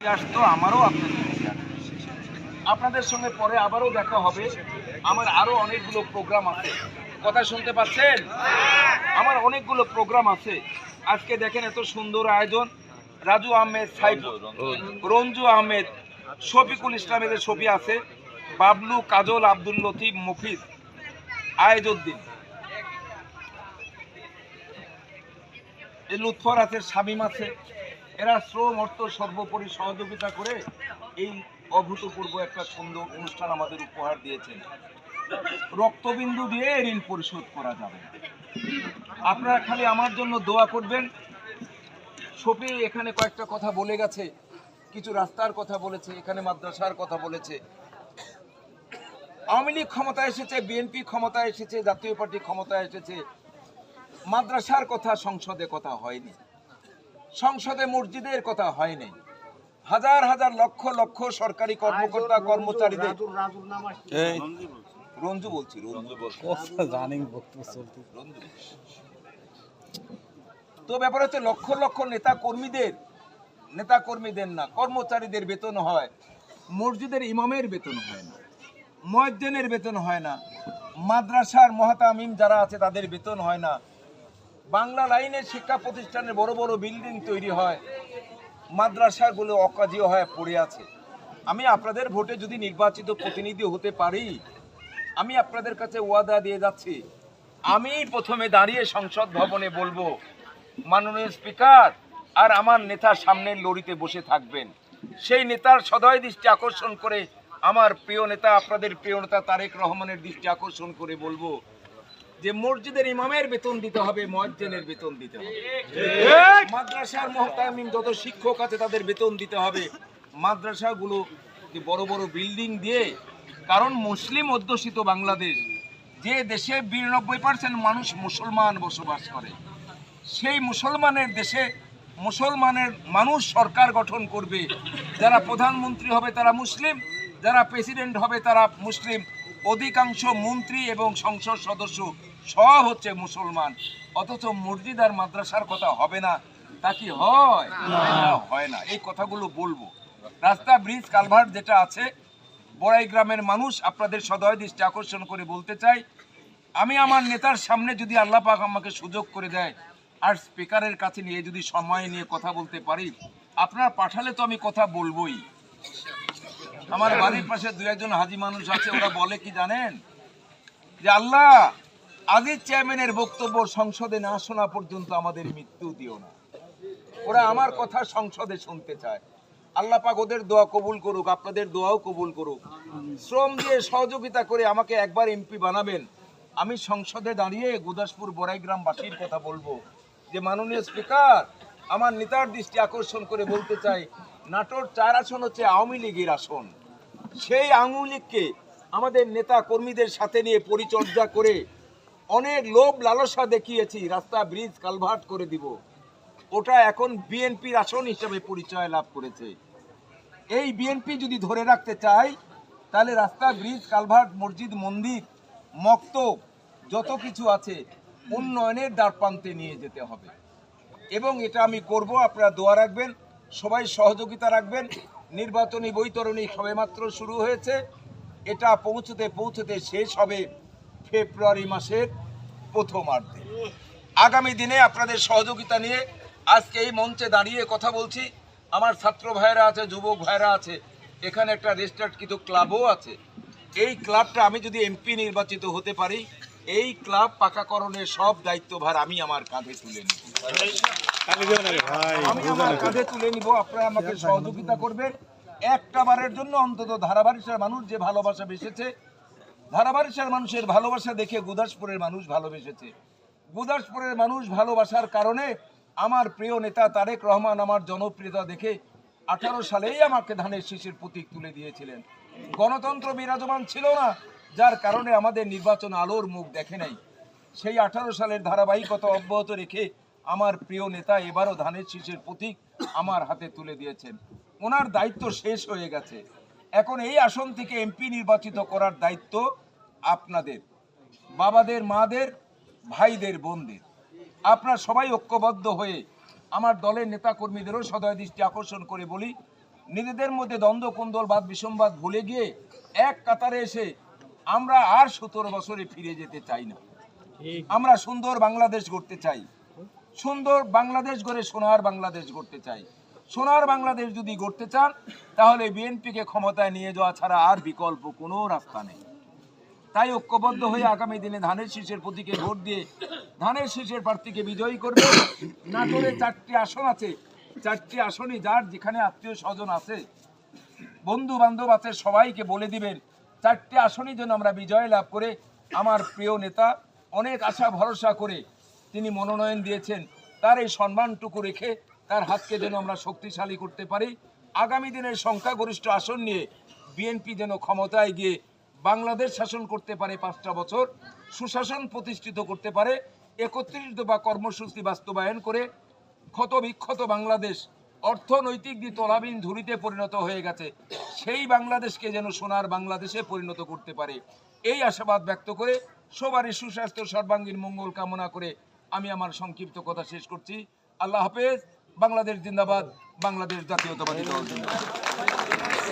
ইতিহাস তো আমারও আপনাদের সঙ্গে। পরে আবারও দেখা হবে। আমার আরও অনেকগুলো প্রোগ্রাম আছে। কথা শুনতে পাচ্ছেন? আমার অনেকগুলো প্রোগ্রাম আছে। আজকে দেখেন এত সুন্দর আয়োজন। রাজু আহমেদ সাইফুল রঞ্জু আহমেদ, শফিকুল ইসলামের ছবি আছে, বাবলু, কাজল, আব্দুল লতিফ মফিজ আয়েজউদ্দিন লুৎফর আছে, শামিম আছে। এরা শ্রম, অর্থ, সর্বোপরি সহযোগিতা করে এই অভূতপূর্ব একটা সুন্দর অনুষ্ঠান আমাদের উপহার দিয়েছেন। রক্তবিন্দু দিয়ে ঋণ পরিশোধ করা যাবে আপনারা খালি আমার জন্য দোয়া করবেন। শফি এখানে কয়েকটা কথা বলে গেছে, কিছু রাস্তার কথা বলেছে, এখানে মাদ্রাসার কথা বলেছে। আওয়ামী লীগ ক্ষমতায় এসেছে, বিএনপি ক্ষমতায় এসেছে, জাতীয় পার্টি ক্ষমতায় এসেছে। মাদ্রাসার কথা সংসদে কথা হয়নি। সংসদে মসজিদের কথা হয়নি। হাজার হাজার লক্ষ লক্ষ সরকারি কর্মকর্তা কর্মচারীদের রঞ্জু বলছি। তো ব্যাপার হচ্ছে লক্ষ লক্ষ নেতা কর্মীদের নেতা কর্মীদের না কর্মচারীদের বেতন হয় মসজিদের ইমামের বেতন হয় না। মসজিদের বেতন হয় না। মাদ্রাসার মহাতামিম যারা আছে তাদের বেতন হয় না। বাংলা লাইনের শিক্ষা প্রতিষ্ঠানের বড় বড় বিল্ডিং তৈরি হয়, মাদ্রাসাগুলো অকাজীয় হয়ে পড়ে আছে। আমি আপনাদের ভোটে যদি নির্বাচিত প্রতিনিধি হতে পারি, আমি আপনাদের কাছে ওয়াদা দিয়ে যাচ্ছি। আমি প্রথমে দাঁড়িয়ে সংসদ ভবনে বলব, মাননীয় স্পিকার, আর আমার নেতা সামনের লড়িতে বসে থাকবেন। সেই নেতার সদয় দৃষ্টি আকর্ষণ করে, আমার প্রিয় নেতা, আপনাদের প্রিয় নেতা তারেক রহমানের দৃষ্টি আকর্ষণ করে বলব যে মসজিদের ইমামের বেতন দিতে হবে মসজিদের বেতন দিতে হবে। মাদ্রাসার মহতামিম যত শিক্ষক আছে তাদের বেতন দিতে হবে। মাদ্রাসাগুলো যে বড় বড় বিল্ডিং দিয়ে কারণ মুসলিম অধ্যুষিত বাংলাদেশ যে দেশে বিরানব্বই পার্সেন্ট মানুষ মুসলমান বসবাস করে সেই মুসলমানের দেশে মুসলমানের মানুষ সরকার গঠন করবে। যারা প্রধানমন্ত্রী হবে তারা মুসলিম যারা প্রেসিডেন্ট হবে তারা মুসলিম। অধিকাংশ মন্ত্রী এবং সংসদ সদস্য সব হচ্ছে মুসলমান। অথচ মসজিদ আর মাদ্রাসার কথা হবে না তা কি হয়? হয় না। এই কথাগুলো বলব। রাস্তা ব্রিজ কালভার্ট যেটা আছে বড়াই গ্রামের মানুষ আপনাদের সদয় দৃষ্টি আকর্ষণ করে বলতে চাই আমি আমার নেতার সামনে যদি আল্লাহ পাক আমাকে সুযোগ করে দেয় আর স্পিকারের কাছে নিয়ে যদি সময় নিয়ে কথা বলতে পারি আপনার পাঠালে তো আমি কথা বলবোই। আমার বাড়ির পাশে দু একজন হাজি মানুষ আছে ওরা বলে কি জানেন? যে আল্লাহ আজিজ চেয়ারম্যানের বক্তব্য সংসদে না শোনা পর্যন্ত আমাদের মৃত্যু দিও না। ওরা আমার কথা সংসদে শুনতে চায়। আল্লাহ পাক ওদের দোয়া কবুল করুক আপনাদের দোয়াও কবুল করুক। শ্রম দিয়ে সহযোগিতা করে আমাকে একবার এমপি বানাবেন। আমি সংসদে দাঁড়িয়ে গোদাসপুর গুদাসপুর বড়াইগ্রামবাসীর কথা বলব। যে মাননীয় স্পিকার আমার নেতার দৃষ্টি আকর্ষণ করে বলতে চাই নাটোর চার আসন হচ্ছে আওয়ামী লীগের আসন। সেই আওয়ামী লীগকে আমাদের নেতা কর্মীদের সাথে নিয়ে পরিচর্যা করে অনেক লোভ লালসা দেখিয়েছি, রাস্তা, ব্রিজ, কালভার্ট করে দিব। ওটা এখন বিএনপির আসন হিসেবে পরিচয় লাভ করেছে। এই বিএনপি যদি ধরে রাখতে চায়, তাহলে রাস্তা, ব্রিজ, কালভার্ট, মসজিদ, মন্দির মক্তব যত কিছু আছে, উন্নয়নের দ্বারপ্রান্তে নিয়ে যেতে হবে। এবং এটা আমি করব, আপনারা দোয়া রাখবেন। সবাই সহযোগিতা রাখবেন। নির্বাচনী বৈতরণী সবেমাত্র শুরু হয়েছে। এটা পৌঁছতে পৌঁছতে শেষ হবে ফেব্রুয়ারি মাসের প্রথমার্ধে। আগামী দিনে আপনাদের সহযোগিতা নিয়ে আজকে এই মঞ্চে দাঁড়িয়ে কথা বলছি। আমার ছাত্র ভাইরা আছে, যুবক ভাইরা আছে, এখানে একটা রেজিস্টার্ডকৃত ক্লাবও আছে। এই ক্লাবটা আমি যদি এমপি নির্বাচিত হতে পারি, এই ক্লাব পাকাকরণের সব দায়িত্বভার আমি আমার কাঁধে তুলে নিব। আমি আমার কাঁধে তুলে নিব আপনারা আমাকে সহযোগিতা করবেন। একটা বারের জন্য অন্তত ধারাবাড়িসার মানুষ যে ভালোবাসা বেসেছে ধারাবাড়িসার মানুষের ভালোবাসা দেখে গুদাসপুরের মানুষ ভালোবেসেছে। গুদাসপুরের মানুষ ভালোবাসার কারণে আমার প্রিয় নেতা তারেক রহমান আমার জনপ্রিয়তা দেখে আঠারো সালেই আমাকে ধানের শীষের প্রতীক তুলে দিয়েছিলেন। গণতন্ত্র বিরাজমান ছিল না যার কারণে আমাদের নির্বাচন আলোর মুখ দেখে নাই। সেই আঠারো সালের ধারাবাহিকতা অব্যাহত রেখে আমার প্রিয় নেতা এবারও ধানের শীষের প্রতীক আমার হাতে তুলে দিয়েছেন। ওনার দায়িত্ব শেষ হয়ে গেছে। এখন এই আসন থেকে এমপি নির্বাচিত করার দায়িত্ব আপনাদের। বাবাদের মাদের ভাইদের বোনদের। আপনারা সবাই ঐক্যবদ্ধ হয়ে আমার দলের নেতা কর্মীদেরও সদয় দৃষ্টি আকর্ষণ করে বলি নিজেদের মধ্যে দ্বন্দ্ব কুন্দল বাদ বিষমবাদ ভুলে গিয়ে এক কাতারে এসে আমরা আর সতেরো বছরে ফিরে যেতে চাই না। আমরা সুন্দর বাংলাদেশ গড়তে চাই। সুন্দর বাংলাদেশ গড়ে সোনার বাংলাদেশ গড়তে চাই। সোনার বাংলাদেশ যদি গড়তে চান, তাহলে বিএনপিকে ক্ষমতায় নিয়ে যাওয়া ছাড়া আর বিকল্প কোনো রাস্তা নেই। তাই ঐক্যবদ্ধ হয়ে আগামী দিনে ধানের শীষের প্রতীকে ভোট দিয়ে ধানের শীষের প্রার্থীকে বিজয়ী করবে। নাটোরে চারটি আসন আছে, চারটি আসনই যার যেখানে আত্মীয় স্বজন আছে। বন্ধু বান্ধব আছে, সবাইকে বলে দিবেন, চারটি আসনই যেন আমরা বিজয় লাভ করে, আমার প্রিয় নেতা, অনেক আশা, ভরসা করে তিনি মনোনয়ন দিয়েছেন, তার এই সম্মানটুকু রেখে তার হাতকে যেন আমরা শক্তিশালী করতে পারি। আগামী দিনের সংখ্যাগরিষ্ঠ আসন নিয়ে বিএনপি যেন ক্ষমতায় গিয়ে বাংলাদেশ শাসন করতে পারে পাঁচটা বছর, সুশাসন প্রতিষ্ঠিত করতে পারে, একত্রিশ দফা কর্মসূচি বাস্তবায়ন করে ক্ষত বিক্ষত বাংলাদেশ অর্থনৈতিক দিয়ে তলাবিন ঝুড়িতে পরিণত হয়ে গেছে, সেই বাংলাদেশকে যেন সোনার বাংলাদেশে পরিণত করতে পারে। এই আশাবাদ ব্যক্ত করে সবারই সুস্বাস্থ্য, সর্বাঙ্গীন মঙ্গল কামনা করে আমি আমার সংক্ষিপ্ত কথা শেষ করছি। আল্লাহ হাফেজ। বাংলাদেশ জিন্দাবাদ। বাংলাদেশ জাতীয়তাবাদী দল জিন্দাবাদ।